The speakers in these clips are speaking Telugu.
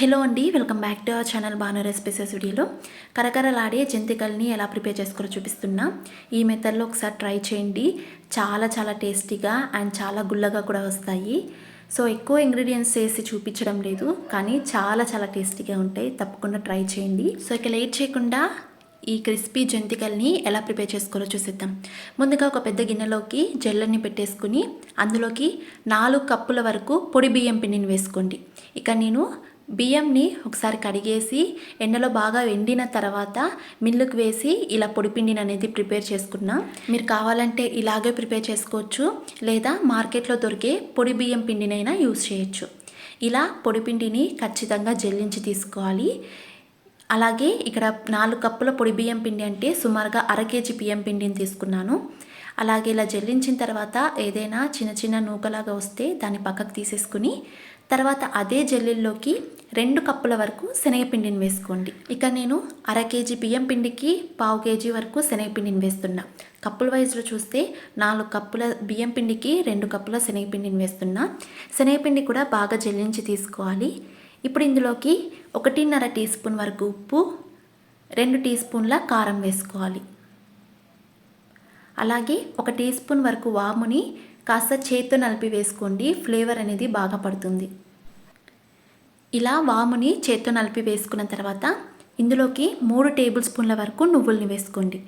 హలో అండి welcome back to our channel Banu recipes వీడియోలో. కరకరలాడే జంతికల్ని ఎలా ప్రిపేర్ చేసుకోవాలో చూపిస్తున్నా. ఈ మెథడ్లో ఒకసారి ట్రై చేయండి. చాలా చాలా టేస్టీగా అండ్ చాలా గుల్లగా కూడా వస్తాయి. సో ఎక్కువ ఇంగ్రీడియంట్స్ వేసి చూపించడం లేదు కానీ చాలా చాలా టేస్టీగా ఉంటాయి. తప్పకుండా ట్రై చేయండి. సో ఇక లేట్ చేయకుండా ఈ క్రిస్పీ జంతికల్ని ఎలా ప్రిపేర్ చేసుకోవాలో చూసేద్దాం. ముందుగా ఒక పెద్ద గిన్నెలోకి జల్లెని పెట్టేసుకుని అందులోకి నాలుగు కప్పుల వరకు పొడి బియ్యం పిండిని వేసుకోండి. ఇక నేను బియ్యంని ఒకసారి కడిగేసి ఎండలో బాగా ఎండిన తర్వాత మిల్లుకు వేసి ఇలా పొడిపిండిని అనేది ప్రిపేర్ చేసుకున్నా. మీరు కావాలంటే ఇలాగే ప్రిపేర్ చేసుకోవచ్చు లేదా మార్కెట్లో దొరికే పొడి బియ్యం పిండినైనా యూస్ చేయొచ్చు. ఇలా పొడిపిండిని ఖచ్చితంగా జల్లించి తీసుకోవాలి. అలాగే ఇక్కడ నాలుగు కప్పుల పొడి బియ్యం పిండి అంటే సుమారుగా అర కేజీ బియ్యం పిండిని తీసుకున్నాను. అలాగే ఇలా జల్లించిన తర్వాత ఏదైనా చిన్న చిన్న నూకలాగా వస్తే దాన్ని పక్కకు తీసేసుకుని తర్వాత అదే జల్లెల్లోకి రెండు కప్పుల వరకు శనగపిండిని వేసుకోండి. ఇక నేను అర కేజీ బియ్యం పిండికి పావు కేజీ వరకు శనగపిండిని వేస్తున్నా. కప్పుల వైజ్లో చూస్తే నాలుగు కప్పుల బియ్యం పిండికి రెండు కప్పుల శనగపిండిని వేస్తున్నా. శనగపిండి కూడా బాగా జల్లించి తీసుకోవాలి. ఇప్పుడు ఇందులోకి ఒకటిన్నర టీ స్పూన్ వరకు ఉప్పు రెండు టీ స్పూన్ల కారం వేసుకోవాలి. అలాగే ఒక టీ స్పూన్ వరకు వాముని కాస్త చేత్తో నలిపి వేసుకోండి. ఫ్లేవర్ అనేది బాగా పడుతుంది. ఇలా వాముని చేత్తో నలిపి వేసుకున్న తర్వాత ఇందులోకి మూడు టేబుల్ స్పూన్ల వరకు నువ్వుల్ని వేసుకోండి.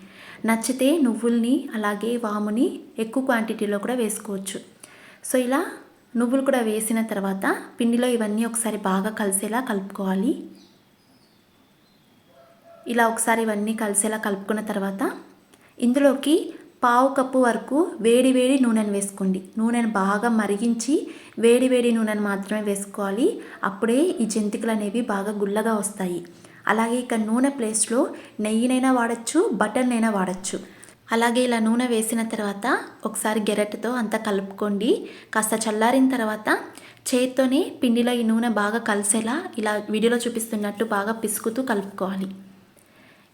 నచ్చితే నువ్వుల్ని అలాగే వాముని ఎక్కువ క్వాంటిటీలో కూడా వేసుకోవచ్చు. సో ఇలా నువ్వులు కూడా వేసిన తర్వాత పిండిలో ఇవన్నీ ఒకసారి బాగా కలిసేలా కలుపుకోవాలి. ఇలా ఒకసారి ఇవన్నీ కలిసేలా కలుపుకున్న తర్వాత ఇందులోకి పావు కప్పు వరకు వేడి వేడి నూనెను వేసుకోండి. నూనెను బాగా మరిగించి వేడి వేడి నూనెను మాత్రమే వేసుకోవాలి. అప్పుడే ఈ జంతికలు అనేవి బాగా గుల్లగా వస్తాయి. అలాగే ఇక నూనె ప్లేస్లో నెయ్యినైనా వాడచ్చు బటర్నైనా వాడచ్చు. అలాగే ఇలా నూనె వేసిన తర్వాత ఒకసారి గెరటితో అంతా కలుపుకోండి. కాస్త చల్లారిన తర్వాత చేత్తోనే పిండిలో ఈ నూనె బాగా కలిసేలా ఇలా వీడియోలో చూపిస్తున్నట్టు బాగా పిసుకుతూ కలుపుకోవాలి.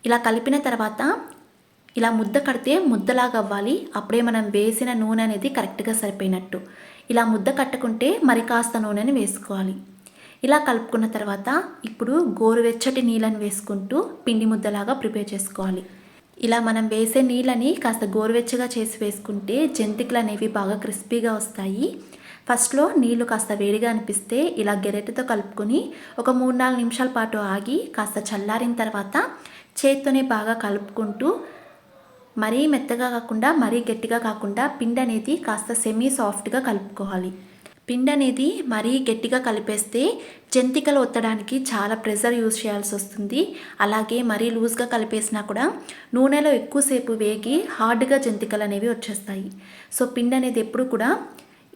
ఇలా కలిపిన తర్వాత ఇలా ముద్ద కడితే ముద్దలాగా అవ్వాలి. అప్పుడే మనం వేసిన నూనె అనేది కరెక్ట్గా సరిపోయినట్టు. ఇలా ముద్ద కట్టుకుంటే మరి కాస్త నూనెని వేసుకోవాలి. ఇలా కలుపుకున్న తర్వాత ఇప్పుడు గోరువెచ్చటి నీళ్ళని వేసుకుంటూ పిండి ముద్దలాగా ప్రిపేర్ చేసుకోవాలి. ఇలా మనం వేసే నీళ్ళని కాస్త గోరువెచ్చగా చేసి వేసుకుంటే జంతికలు అనేవి బాగా క్రిస్పీగా వస్తాయి. ఫస్ట్లో నీళ్ళు కాస్త వేడిగా అనిపిస్తే ఇలా గెరెటతో కలుపుకొని ఒక మూడు నాలుగు నిమిషాల పాటు ఆగి కాస్త చల్లారిన తర్వాత చేత్తోనే బాగా కలుపుకుంటూ మరీ మెత్తగా కాకుండా మరీ గట్టిగా కాకుండా పిండి అనేది కాస్త సెమీ సాఫ్ట్గా కలుపుకోవాలి. పిండి అనేది మరీ గట్టిగా కలిపేస్తే జంతికలు ఒత్తడానికి చాలా ప్రెషర్ యూజ్ చేయాల్సి వస్తుంది. అలాగే మరీ లూజ్గా కలిపేసినా కూడా నూనెలో ఎక్కువసేపు వేగి హార్డ్గా జంతికలు అనేవి వచ్చేస్తాయి. సో పిండి అనేది ఎప్పుడు కూడా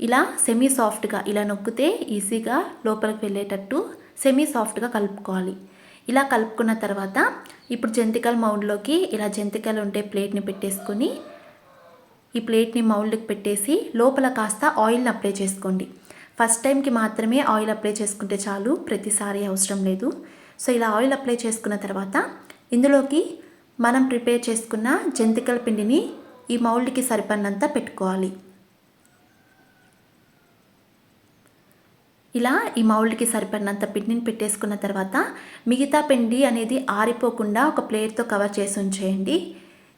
ఇలా సెమీ సాఫ్ట్గా ఇలా నొక్కితే ఈజీగా లోపలికి వెళ్ళేటట్టు సెమీ సాఫ్ట్గా కలుపుకోవాలి. ఇలా కలుపుకున్న తర్వాత ఇప్పుడు జంతికల మౌల్డ్లోకి ఇలా జంతికలు ఉంటే ప్లేట్ని పెట్టేసుకొని ఈ ప్లేట్ని మౌల్డ్కి పెట్టేసి లోపల కాస్త ఆయిల్ని అప్లై చేసుకోండి. ఫస్ట్ టైంకి మాత్రమే ఆయిల్ అప్లై చేసుకుంటే చాలు ప్రతిసారి అవసరం లేదు. సో ఇలా ఆయిల్ అప్లై చేసుకున్న తర్వాత ఇందులోకి మనం ప్రిపేర్ చేసుకున్న జంతికల పిండిని ఈ మౌల్డ్కి సరిపడినంత పెట్టుకోవాలి. ఇలా ఈ మౌల్డ్కి సరిపడినంత పిండిని పెట్టేసుకున్న తర్వాత మిగతా పిండి అనేది ఆరిపోకుండా ఒక ప్లేట్తో కవర్ చేసి ఉంచేయండి.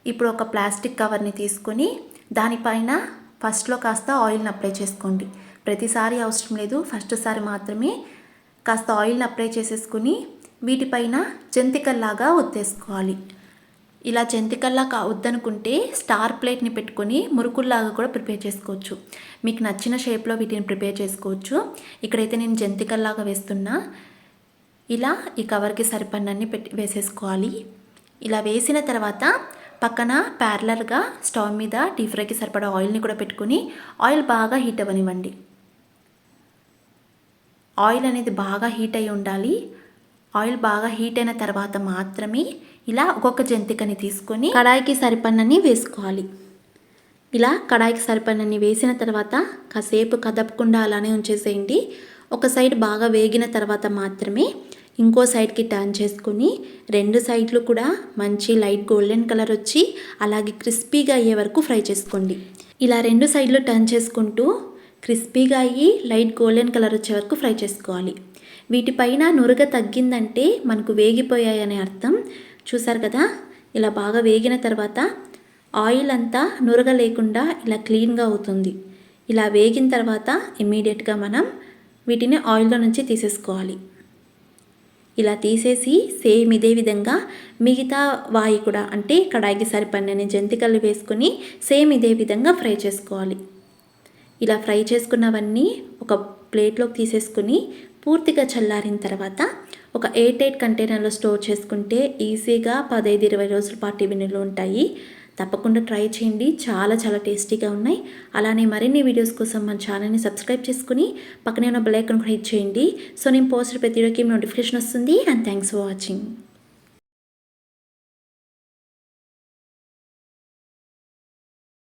ఇప్పుడు ఒక ప్లాస్టిక్ కవర్ని తీసుకొని దానిపైన ఫస్ట్లో కాస్త ఆయిల్ని అప్లై చేసుకోండి. ప్రతిసారి అవసరం లేదు. ఫస్ట్ సారి మాత్రమే కాస్త ఆయిల్ని అప్లై చేసేసుకుని వీటిపైన జంతికల్లాగా ఒత్తేసుకోవాలి. ఇలా జంతికల్లా కా వద్దనుకుంటే స్టార్ ప్లేట్ని పెట్టుకొని మురుకుల్లాగా కూడా ప్రిపేర్ చేసుకోవచ్చు. మీకు నచ్చిన షేప్లో వీటిని ప్రిపేర్ చేసుకోవచ్చు. ఇక్కడైతే నేను జంతికల్లాగా వేస్తున్నా. ఇలా ఈ కవర్కి సరిపడినన్ని పెట్టి వేసేసుకోవాలి. ఇలా వేసిన తర్వాత పక్కన ప్యారలర్గా స్టవ్ మీద డీప్ ఫ్రైకి సరిపడా ఆయిల్ని కూడా పెట్టుకుని ఆయిల్ బాగా హీట్ అవ్వనివ్వండి. ఆయిల్ అనేది బాగా హీట్ అయి ఉండాలి. ఆయిల్ బాగా హీట్ అయిన తర్వాత మాత్రమే ఇలా ఒక్కొక్క జంతికని తీసుకొని కడాయికి సరిపన్నని వేసుకోవాలి. ఇలా కడాయికి సరిపన్నని వేసిన తర్వాత కాసేపు కదపకుండా అలానే ఉంచేసేయండి. ఒక సైడ్ బాగా వేగిన తర్వాత మాత్రమే ఇంకో సైడ్కి టర్న్ చేసుకొని రెండు సైడ్లు కూడా మంచి లైట్ గోల్డెన్ కలర్ వచ్చి అలాగే క్రిస్పీగా అయ్యే వరకు ఫ్రై చేసుకోండి. ఇలా రెండు సైడ్లు టర్న్ చేసుకుంటూ క్రిస్పీగా అయ్యి లైట్ గోల్డెన్ కలర్ వచ్చే వరకు ఫ్రై చేసుకోవాలి. వీటిపైన నురగ తగ్గిందంటే మనకు వేగిపోయాయని అర్థం. చూసారు కదా? ఇలా బాగా వేగిన తర్వాత ఆయిల్ అంతా నురగ లేకుండా ఇలా క్లీన్గా అవుతుంది. ఇలా వేగిన తర్వాత ఇమ్మీడియట్గా మనం వీటిని ఆయిల్లో నుంచి తీసేసుకోవాలి. ఇలా తీసేసి సేమ్ ఇదే విధంగా మిగతా వాయి కూడా అంటే కడాయికి సరిపడినన్ని జంతికలు వేసుకొని సేమ్ ఇదే విధంగా ఫ్రై చేసుకోవాలి. ఇలా ఫ్రై చేసుకున్నవన్నీ ఒక ప్లేట్లోకి తీసేసుకుని పూర్తిగా చల్లారిన తర్వాత ఒక ఎయిట్ ఎయిట్ కంటైనర్లో స్టోర్ చేసుకుంటే ఈజీగా పదహైదు ఇరవై రోజుల పాటు ఇవి ఉంటాయి. తప్పకుండా ట్రై చేయండి. చాలా చాలా టేస్టీగా ఉన్నాయి. అలానే మరిన్ని వీడియోస్ కోసం మన ఛానల్ని సబ్స్క్రైబ్ చేసుకుని పక్కనే ఉన్న బెల్ ఐకాన్ కూడా హిట్ చేయండి. సో నేను పోస్ట్ ప్రతి వీడియోకి నోటిఫికేషన్ వస్తుంది. And thanks for watching.